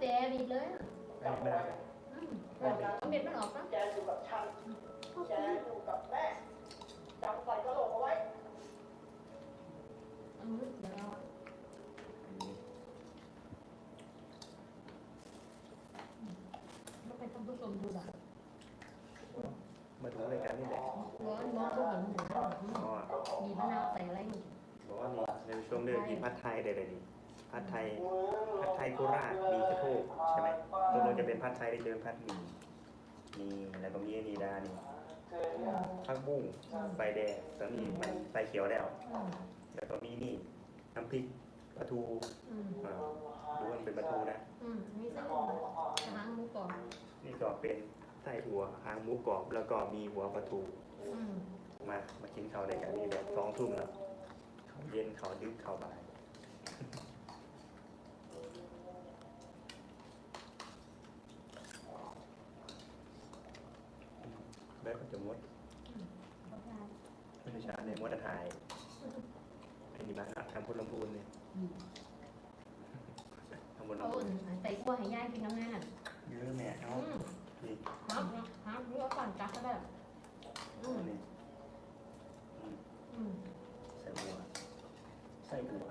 แต่ดีเลยอะไม่ไม่ได้อืมเอาเม็ดมันออกนะแกอยู่กับฉันแกอยู่กับแม่จำใส่กระโหลกเอาไว้อืมเดี๋ยวเราอันนี้เราไปทำผู้ชมดูแบบมาดูรายการนี่แหละร้อนมองก็เห็นหมูแล้วอืมอ๋อมีมะนาวใส่อะไรนี่บอกว่านี่ในช่วงเดือนมีผัดไทยใดๆนี่ ผัดไทยผัดไทยโคราชมีกระโทกใช่ไหมตกลงจะเป็นผัดไทยหรือจะเป็นผัดหมี่มีแล้วก็มีอันนีดานี่อืมผักบุ้งใบแดงแล้วมีมันใบเขียวแล้วอืมแล้วก็มีนี่น้ำพริกปลาทูอืมอ่าดูว่ามันเป็นปลาทูนะอืมมีไส้หมูอาหารหมูกรอบนี่ก็เป็นไส้หัวหางหมูกรอบ แล้วก็มีหัวปลาทูอืมมามากินข้าวในกันนี่แบบสองทุ่มแล้วข้าวเย็นข้าวดึกข้าวบ่าย แบบก็จะมดไม่ใช่ชาในมดอาหายอันนี้บ้านทำพลลำพูนเนี่ยอืมทำบนเขาลำพูนใส่กล้วยให้ย่ายกินน้ำแน่น่ะเยอะแม่เอาอืมนี่ครับครับรู้ว่าก่อนจักก็ได้อืม นี่ อืม ใส่บัวใส่บัว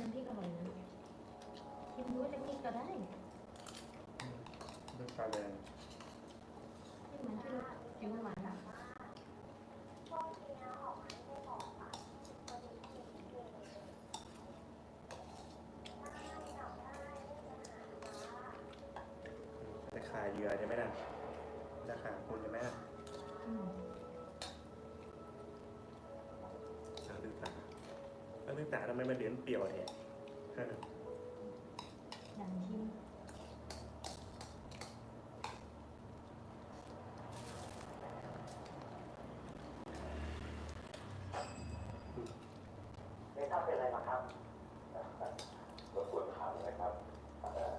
น้ำพริกอร่อยนะกินด้วยจะพริกก็ได้ ด้วยปลาแดง ที่มันที่จิ้มหวานอะ ราคาเหยื่อใช่ไหมน่ะราคาคุณใช่ไหมน่ะอืมเอาดึกตาเอาดึกตาทำไมมันเหลือนเปรี้ยวแท้อย่างชิม ไม่ทราบเป็นอะไรมาครับรบกวนถามเลยครับเอ่อ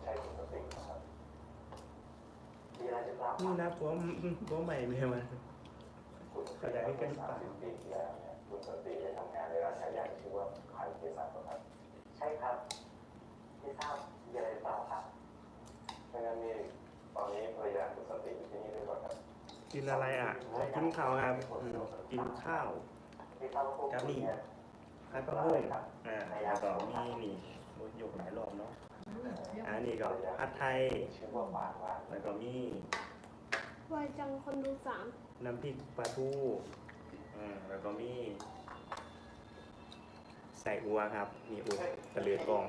ใช่คุณสติครับมีอะไรจะทราบ นี่นะผัวผัวใหม่เมียมันคุณเขาอยากให้กันปากสิบปีที่แล้วเนี่ยคุณสติได้ทำงานในร้านขายยาที่ชื่อว่าขายเภสัชครับ ใช่ครับไม่ทราบมีอะไรหรือเปล่าครับไม่งั้นมีตอนนี้ภรรยาคุณสติอยู่ที่นี่ด้วยก่อนครับกินอะไรอะอ๋อกินข้าวครับอืมกินข้าวไม่ทราบว่าพวกกับคุณนี่เนี่ยข้าวกระบุ้งอ่าแล้วก็มีนี่ยกหลายรอบเนาะอืมเดี๋ยวอันนี้ก็ผัดไทยชื่อว่าปากว่าแล้วก็มี วายจังคนดูสามน้ำพริกปลาทูอ่าแล้วก็มีใส่อัวครับมีอัวกระเลือกอง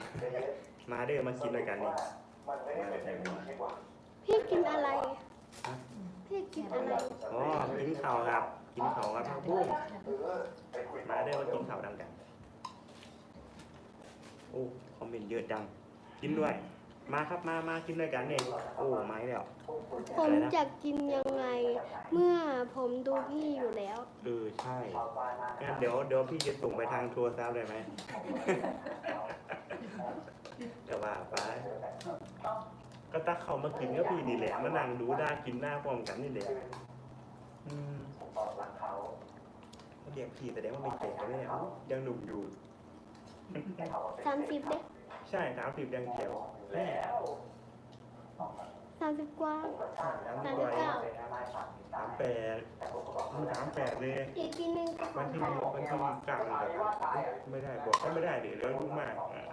มาเด้อมากินด้วยกันนี่มันไม่ได้เป็นอย่างที่ว่าพี่กินอะไร พี่กินอะไร อ๋อกินข้าวครับ กินข้าวกับผักบุ้งเออไปคุยมาเด้อมากินข้าวดังกันโอ้คอมเมนต์เยอะจังกินด้วย มาครับมามากินด้วยกันเนี่ยโอ้ไม่แล้วผมจะกินยังไง เมื่อผมดูพี่อยู่แล้ว เออใช่งั้นเดี๋ยวเดี๋ยวพี่จะส่งไปทางโทรศัพท์ได้ไหมเดี๋ยวว่าไปก็ตักเขามากินก็พี่นี่แหละมานั่งดูได้กินหน้าพร้อมกันนี่แหละอืมตอนหลังเขาเรียกพี่แสดงว่าไม่แก่เลยเนี่ยยังหนุ่มอยู่ สามสิบเด็ก ใช่สามสิบยังเขียว แม่แล้วสามสิบกว่า สามสามสิสิบบกว่าเก้า สามแปดมันสามแปดเลย อีกทีหนึงก็วันที่วันที่กลางแบบไม่ได้บอกก็ไม่ได้เดี๋ยวเรื่องยุ่งมากอะ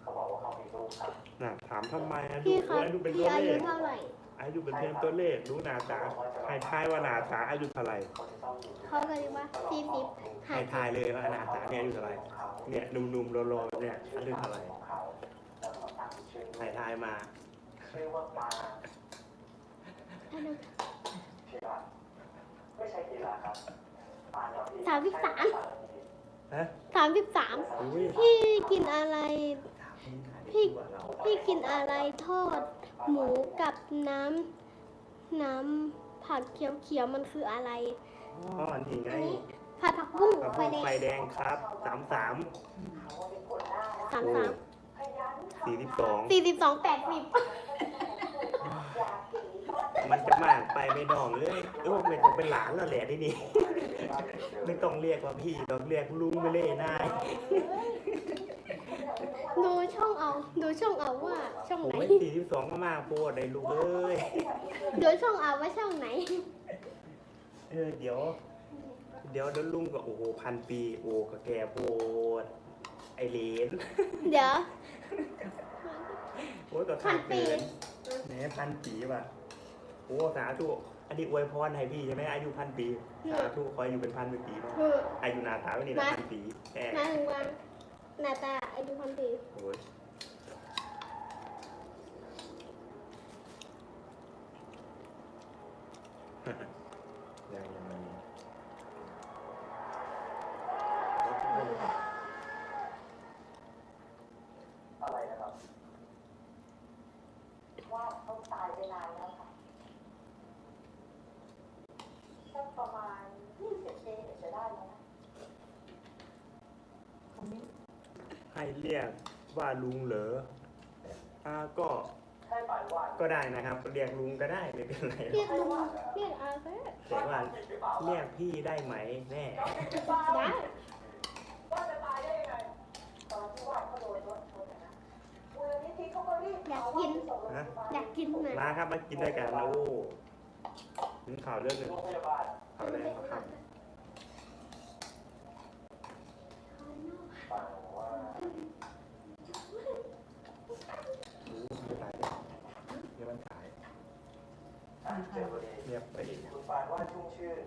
เขาบอกว่าเขามีลูกครับน่ะถามทำไมอะดูพี่ครับอายุเป็นพี่ตัวอาเลยุขเท่าไหร่ อายุเป็นเพียงตัวเลขรู้หนาตาให้ทายว่าหนาตาอายุเท่าไหร่เขาก็เรียกว่าสี่สิบให้ทายเลยว่าหนาตาเนี่ยอายุเท่าไหร่เนี่ยหนุ่มๆรอๆแบบเนี่ยอายุเท่าไหร่ ให้ทายมาชื่อว่าปลาที่ร้านไม่ใช่กีฬาครับปลากับสามสิบสาม ฮะสามสิบสาม อุ้ยพี่กินอะไร พี่กว่าเราพี่กินอะไรทอด หมูกับน้ำน้ำผัดเขียวๆมันคืออะไร อ๋อนี่ไงอันนี้ผัดผักบุ้งกระไฟพุ้งแดงไฟแดงครับสามสาม สามสามโสี่สิบสอง สี่สิบสองแปดสิบมันจะมากไปไม่ดองเลยเออมันจะเป็นหลานแล้วแหละที่นี่ ไม่ต้องเรียกว่าพี่ต้องเรียกลุงไปเลยนายดูช่องเอา ดูช่องเอาว่าช่องโอ้ไหน ยสี่สิบสองก็มากโพดเลยลูกเอ้ย ดูช่องเอาว่าช่องไหน เออเดี๋ยว เดี๋ยวเดี๋ยวลุงก็โอ้โหพันปี โอ้ก็แก่โพด ไอเหลนเดี๋ยว โอ้ยก็พัขาดนปีเกินแหมพันปีว่ะโอ้สาธุอันนี้อวยพรให้พี่ใช่ไหมอายุพันปีสาธุคอยอยู่เป็นพันปีเนาะคืออายุนาตาวันนี้นะมาพันปีแหมมาถึงวันหน้าตาอายุพันปีโอ้ยยังยังยัง อะไรนะครับ ว่าเขาตายไปนานแล้วค่ะสักประมาณ 20 ปีจะได้แล้วนะ คอมเมนต์ ให้เรียกว่าลุงเหรออ่าก็ใช่ป่านว่านก็ได้นะครับ เรียกลุงก็ได้ไม่เป็นไรหรเรีอยกกลุงเรียกอาเซ่แต่ว่าเรียกพี่ได้ไหมแน่ได้ว่าจะตายได้ยังไงตอนที่ว่านเขาโดนรถชนอะนะมูลนิธิเขาก็รีบเว่านส่งโรงพยาบาลอยากกินไหมมาครับมากินด้วยกันนะโอ้ถึงข่าวเรื่องหนึ่งโรงพยาบาลข่าวแรกครับ เดี๋ยวมันตายอะเจอพอดีเรียบไปอีกคุณปานว่าชุ่มชื่น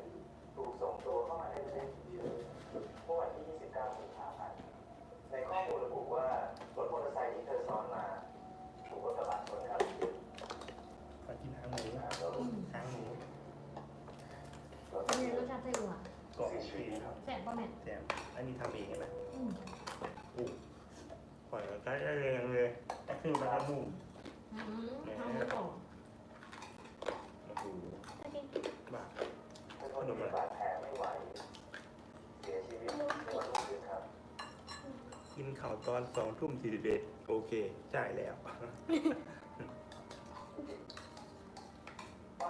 ถูกส่งตัวเข้ามาในประเทศฉุกเฉินเมื่อวันที่ 29สิงหาคมในข้อมูลระบุว่ารถมอเตอร์ไซค์ที่เธอซ้อนมาถูกรถกระบะชนครับไปกินหางหมูแล้วอืมหางหมูรถอันนี้รสชาติไส้อั่วกรอบเสียชีวิตครับแซ่บป่ะแม่แซมอันนี้ทำเองใช่ไหมอืม อู้ปล่อยก็ได้แรงเลยแต่คือมันจะนุ่ม อืมทำหมูกรอบ โอ้โหบ้า เธอทนบาดแผลไม่ไหว เสียชีวิตในวันรุ่งขึ้นครับ กินข่าว ตอนสองทุ่มสี่สิบเอ็ดโอเค ใช่แล้ว ว่า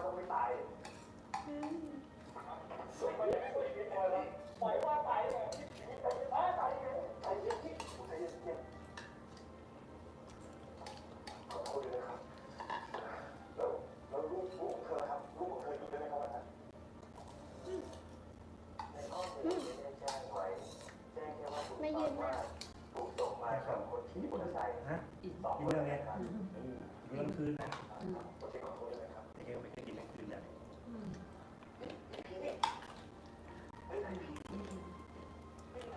ต้องไม่ตาย อืม ไม่อยากให้ตัวเองตายแล้วปล่อยว่าตายเลยตายตายตายตายเย็นที่ใจเย็นขอโทษด้วยนะครับ แล้วแล้วลูกลูกของเธอครับ ลูกของเธออยู่ด้วยไหมครับอาจารย์ในข้อมูลไม่ได้แจ้งไว้ แจ้งแค่ว่าถูกต้องว่าถูกส่งมากับคนที่มอเตอร์ไซค์ ฮะ สองคนนะครับ กลาง คืนนะโอเคขอโทษด้วยนะครับแต่แกไม่เคยกินกลางคืนอย่างอืม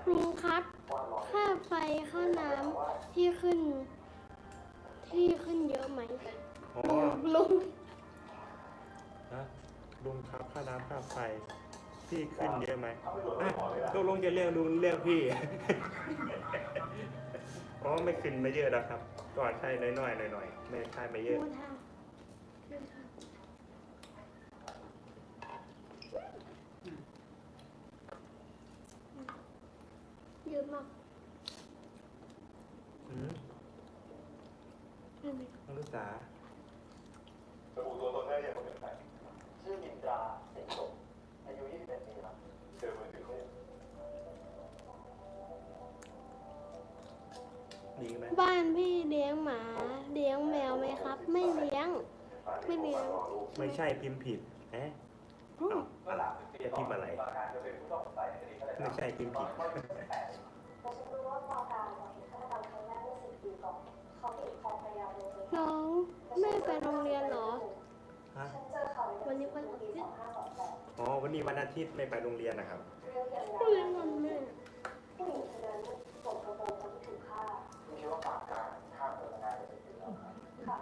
ลุงครับว่าร้อยค่าไฟค่าน้ำที่ขึ้น ที่ขึ้นเยอะไหมอ๋อลุงนะลุงครับค่าน้ำค่าไฟ พี่ขึ้นเยอะไหมอะตกลงจะเรียกลุงเรียกพี่ อ๋อไม่ขึ้นไม่เยอะแล้วครับก่อนใช่น้อยๆหน่อยๆไม่ใช่ไม่เยอะดูทางเยอะมากอืมอืมน้องลูกสา ดีไหมบ้านพี่เลี้ยงหมาเลี้ยงแมวไหมครับ ไม่เลี้ยง ไม่เลี้ยงไม่ใช่พิมพ์ผิดเอ๊ะอืมจะพิมพ์อะไร ไม่ใช่พิมพ์ผิดแต่ฉันรู้ว่าปอการฆาตกรรมครั้งแรกเมื่อสิบปีก่อนเขาถูกแฟนพยายามลงมือน้องไม่ไปโรงเรียนเหรอ ฮะฉันเจอเขาในวันนี้วันอาปีทิตย์2528อ๋อ วันนี้วันอาทิตย์ไม่ไปโรงเรียนนะครับ เรื่องยังเลี้ยงมันแม่ผู้หญิง คนนั้นส่งกระโปรงคนที่ถูกฆ่าคุณคิดว่าปากการฆ่าคนงานเป็นสิ่งแล้วครับค่ะ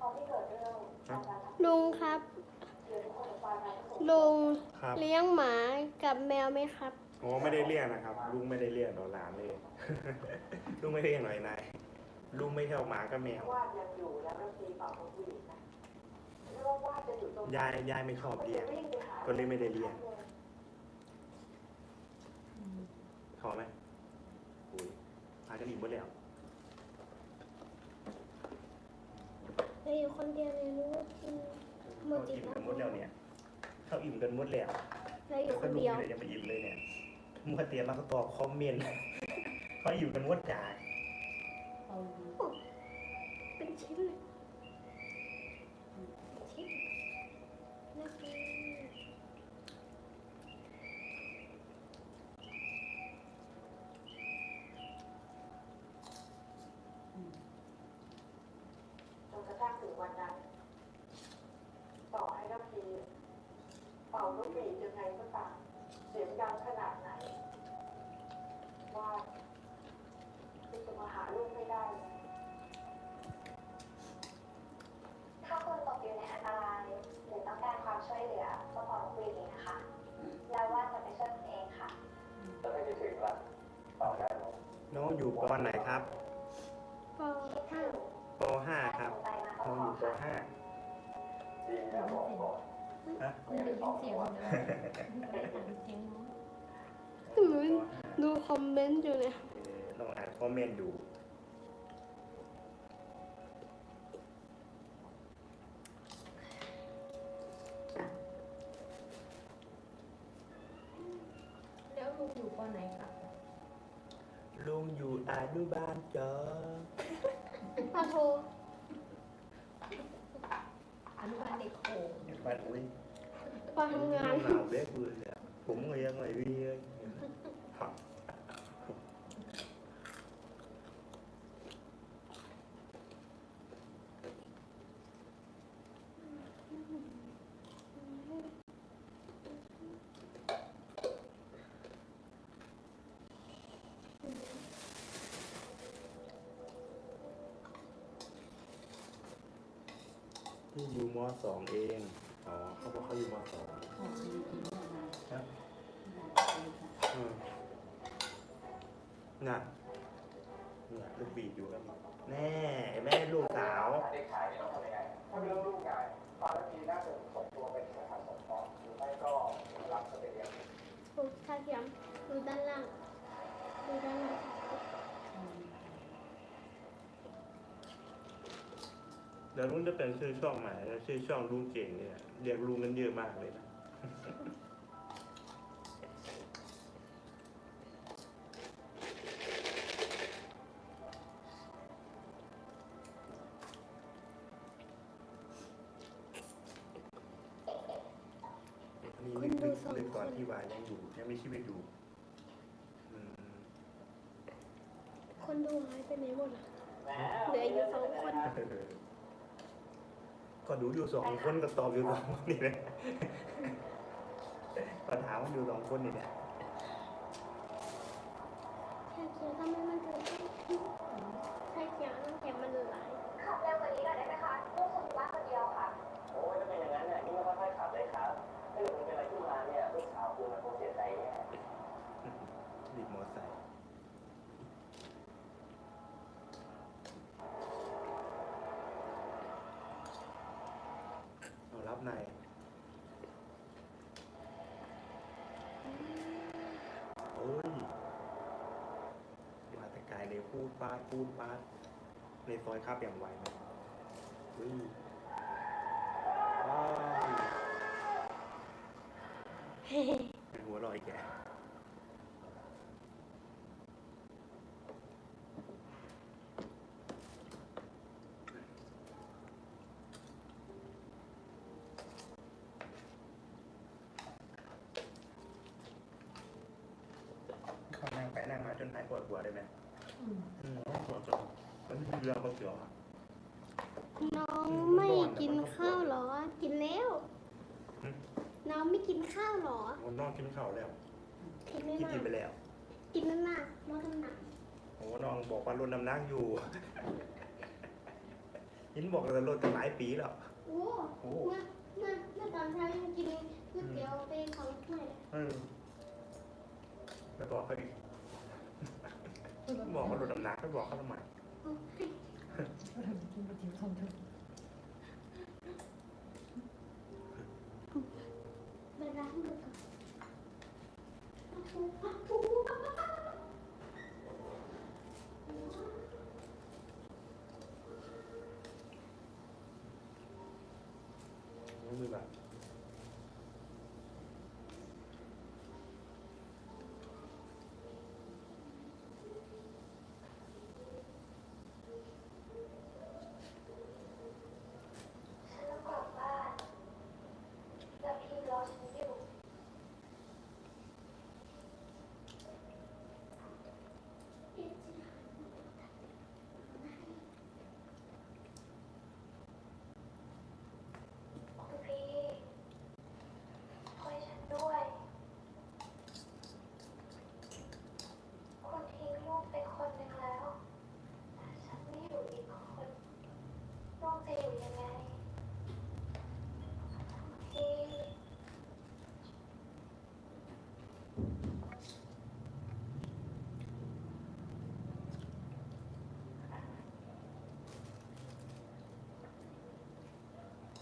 ตอนที่เกิดเรื่องปาการลุงครับ เดี๋ยวทุกคนปาการก็ส่งลุงครับเลี้ยงหมากับแมวไหมครับอ๋อไม่ได้เรียกนะครับ ลุงไม่ได้เรียกหรอกหลานเลย ลุงไม่เรียกหน่อยนายลุงไม่ชอบหมากับแมววาดยังอยู่แล้วก็ตีปากของผู้หญิงนะไม่ว่าวาดจะอยู่ตรงยายยายไม่ชอบเรียก วิ่งไปหาก็เลยไม่ได้เรียกอืมพอไหมอุ้ยพากันอีกหมดแล้ว อยู่คนเดียวเลยรู้ว่ากินหมเขาดอีอิ่กมแล้กันหมดแล้ววเนี่ยเขาอิ่มกันหมดแล้วแล้วอยู่แล้วคก็นลูกเดียว เลยยังไปอิ่มเลยเนี่ยมัวเตรียมมาเขาตอบคอมเมนต์เขาอิ่มกันหมดจ่ายเอาเป็นชิ้นเลย ชิ้น น่ากิน จนกระทั่งถึง วันนั้น ต่อให้นักพีเป่านกหวีดยังไงก็ตามเสียงดังขนาดไหน ว่าคุณจะมาหาลูกไม่ได้ ถ้าคุณตกอยู่ในอันตรายหรือต้องการความช่วยเหลือก็บอกคุยดีนะคะ แล้วว่าจะไปช่วยคุณเองค่ะ แล้วถ้าคิดถึงล่ะตอบได้ไหมน้องอยู่ปอไหนครับ ไปมาก็น้องขออยู่ปค่ะห้าดีนะบอกก่อนฮะ คุณได้ยินเสียงมันนะไม่ได้ถามเสียงน้องปห้าดูคอมเมนต์อยู่เนี่ยเออลองอ่านคอมเมนต์ดูแล้วลุงอยู่ปอไหนครับลุงอยู่อนุบาลจอปอโท อนุบาลเด็กโขงอนุบาลอุ้ยปอทำงานหนาวเบ๊กเลยอะผมก็ยังไงพี่เอ้ยครับ พี่ อยู่มสองเอง อ๋อเขาบอกเขาอยู่มสองครับอืมน่ะเนี่ยลูกบีดอยู่กันแน่แม่ลูกสาวเด็กชายนี่ต้องทำยังไงถ้าเป็นเรื่องลูกไงตอนนาทีน่าจะส่งตัวไปที่สถานสงเคราะห์หรือไม่ก็รับเขาไปเลี้ยงดูชาเขียวดูด้านล่าง ดูด้านล่าง เดี๋ยวลุงจะเป็นชื่อช่องใหม่นะชื่อช่องลุงเก่งเนี่ยเรียกลุงกันเยอะมากเลยนะนี่นึกนึกนึกตอนที่วายยังอยู่ยังมีชีวิตอยู่อืมคนดูหายไปไหนหมดอะเหลืออยู่สองคน ก็ดูอยู่สองคนก็ตอบอยู่สองคนนี่แหละก็ถามว่าอยู่สองคนนี่แหละชาเขียวทำไมมันถึงชาเขียวน้ำแข็งมันไหลขับเร็วกว่านี้หน่อยได้ไหมคะลูกคุณอยู่บ้านคนเดียวค่ะ โอ้ยถ้าเป็นอย่างนั้นเนี่ยนี่ไม่ค่อยขับเลยครับถ้าเกิดมันเป็นอะไรขึ้นมาเนี่ยลูกสาวคุณมันคงเสียใจแย่รีบมอไซค์เอารับในอยโอ้ยมาแต่ไกลเลยพูด พูดปาดในซอยข้าบอย่างไวเลยเฮ้ยว้าวเป็นหัวลอยแกขานั่งไปนั่งมาจนหายปวดหัวได้ไหม อืม อืมปวดจังมันมี เรือมาเกี่ยวอะน้องไม่กินข้าวเหรอ กินแล้ว น้องไม่กินข้าวเหรอมันนอนกินข้าวแล้วกินไม่กินมากินไปแล้วกินนั่นน่ะลดน้ำหนักโอ้น้องบอกว่าลดน้ำหนักอยู่ ยินบอกว่าจะลดตั้งหลายปีแล้ว โอ้โอ้ เมื่อเมื่อเมื่อตอนเช้ายังกินก๋วยเตี๋ยวไปของถ้วยเลยเออไปบอกเขาอีก บอกว่าลดน้ำหนักไปบอกเขาทำไม เอาให้ กินไปถึงสองทุ่ม ไปล้างมือก่อนเอาถูเอาถู มือแบบ ฉันต้องกลับบ้าน แล้วพี่รอฉันอยู่ คุณพี่ช่วยฉันด้วย คนทิ้งลูกไปคนหนึ่งแล้วแต่ฉันไม่อยู่อีกคนลูกจะอยู่ยังไง พี่ อ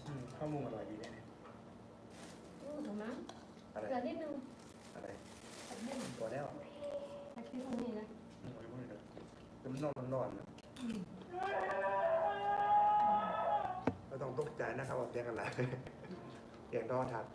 ืมข้อมูลอร่อยดีเนี่ยอืมถูกไหมอะไรเกลือนิดนึงอะไรแบบนี้ตัวแล้วแต่ที่ตรงนี้นะอืมเอาไว้พูดเลยเดี๋ยวมันนอนมันนอนนะไม่ต้องตกใจนะครับว่าเสียงอะไรเสียงทอทัด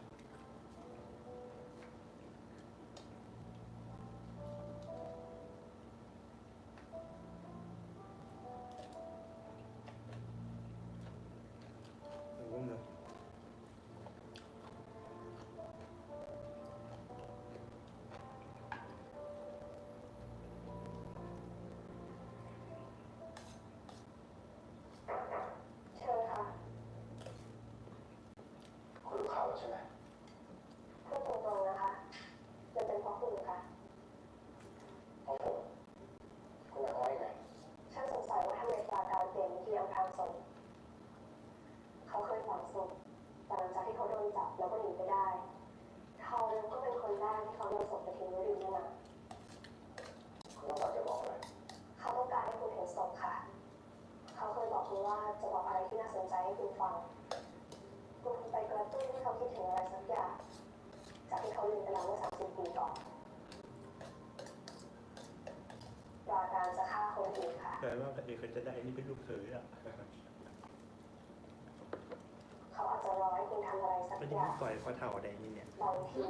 เขานำศพไปทิ้งไว้ริมแม่น้คุณต้องการจะบอกอะไรำเขาต้องการให้คุณเห็นศพค่ะ เขาเคยบอกคุณว่าจะบอกอะไรที่น่าสนใจให้คุณฟังคุณไปกระตุ้นให้เขาคิดถึงอะไรสักอย่าง จากที่เขาลืมไปแล้วเมื่อ30ปีก่อนปราการจะฆ่าคนอื่นค่ะ แต่ว่าพระเอกเขาจะได้นี่เป็นลูกเขยอะ เขาอาจจะรอให้คุณทำอะไรสักมันอยังย่างต่อยพอเท่าได้นี่เนี่ย บางที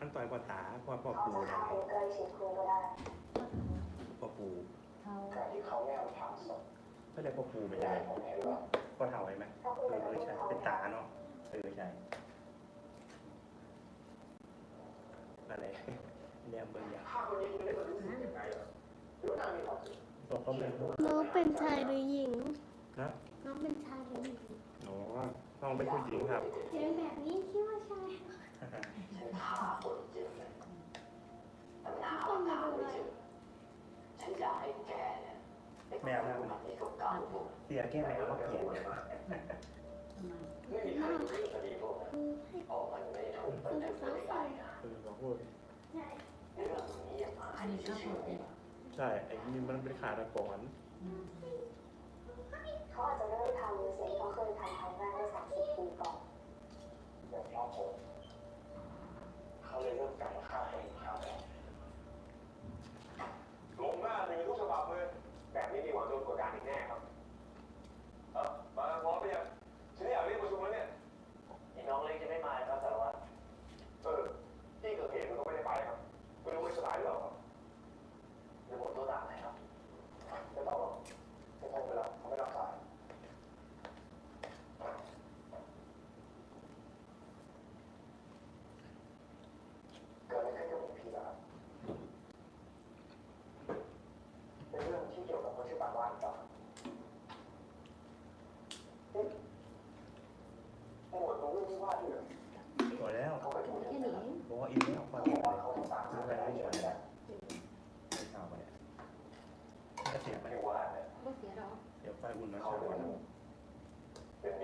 มันต่อยพอตาพอพ่อเขาปูจะนะฆ่าคนใกล้ชิดคุณก็ได้พ่อปูเทาการที่เขาไม่เอาผ่าศพไม่ได้พ่อปูไม่ไม่ใช่ได้ผมเห็นว่าพ่อเท่าใช่ไหมถ้าคุณเอไปอกเอระอตุ้นใช่เขาเป็นตาเนาะเออใช่อะไรเนี่ยเบิ่งอย่างถ้าคนนี้ไม่ได้รู้สึกยังไงเหรอหรือว่าน่ามีความสุขตัวเขาเป็นน้องเป็นชายหรือหญิงนะน้องเป็นชายหรือหญิงอ๋อ น้องเป็นผู้หญิงครับเสียงแบบนี้คิดว่าชายฉันฆ่าคนจริงเลยปัญหาต้องมาทางดูไม่เลยเจอฉันอยากให้แกเนี่ยได้แมวนะแบบนี้กับการพวกเสียแก้แมวก็เขียนทำไมไม่มีใครรู้เรื่องคดีพวกนั้นคือให้เพราะมันไม่ถูกบันทึกไว้ในใบนะเออขอพูดเรื่องนี้อย่ามาอัให้นนี้ก็เชื่ปอกติใช่ไอ้นี่มันเป็นขาตะกอนอืม เขาอาจจะไม่ได้ทำในสิ่งที่เขาเคยทำครั้งแรกเมื่อสามสิบปีก่อนอย่างเพราะผมเขาเลยเริ่มการฆ่าคนอีกครั้งแล้วลงหน้าหนึ่งทุกฉบับเลยแบบนี้มีหวังโดนกดดันอีกแน่ครับ เออมาพร้อมไปยังฉันอยากเรียกประชุมแล้วเนี่ยอีน้องเล็กจะไม่มาครับสารวัตรเออที่เกิดเหตุมันก็ไม่ได้ไปครับไม่รู้ไม่สบายหรือเปล่าครับเดี๋ยวผมตัวตามให้ครับไม่ต้องหรอกไม่ต้องไปแล้วเขาไม่รับสายเกิดอะไรขึ้นกับหลวงพี่ล่ะครับเป็นเรื่องที่เกี่ยวกับคนชื่อปานวานหรือเปล่าเอ๊ะหมวดรู้เรื่องที่ว่าด้วยเหรอ วแล้วเขาไปพูดแค่ที่ไหนนี้บอกว่าอิ่มแล้วพอเขาแล้บวอกว่าเขาต้องตามหาไปให้ช่วยแล้วไม่เข้าไปเนี่ยจะเสียไหมไม่เนี่ยก็เสียดอกเดี๋ยวไฟอุ่นมาเขาเช้าเป็นวันเป็นเ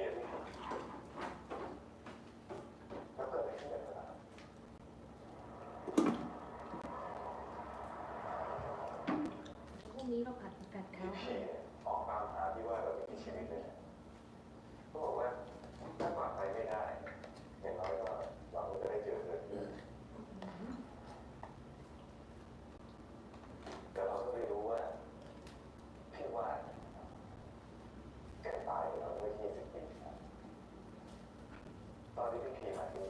Kỳ là chủ!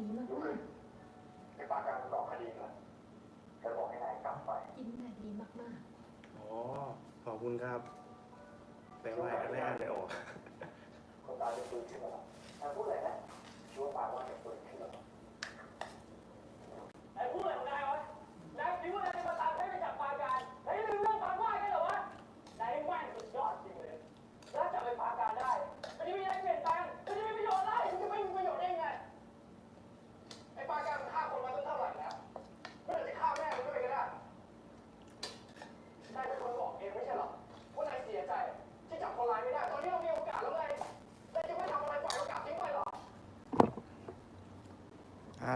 ดีมากมากในปากการสอบคดีนะจะบอกให้นายกลับไปกินแบบดีมากมากอ๋อ ขอบคุณครับ แต่ว่าแรกเลยออกคนตายจะดูใช่ไหมครัพูดอะไรนะช่วงปากว่า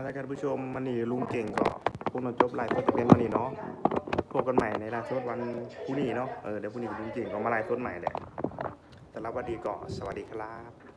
แล้วกันผู้ชมมันนี่ลุงเก่งก็พวกเราจบไลฟ์ก็จเป็นมันนี่เนาะพบกันใหม่ในไลฟ์สดวันพรุ่งนี้เนาะเออเดี๋ยวพรุ่งนี้ลุงเก่งก็มาไลฟ์สดใหม่แหละแต่ละวันดีก่อนสวัสดีครับ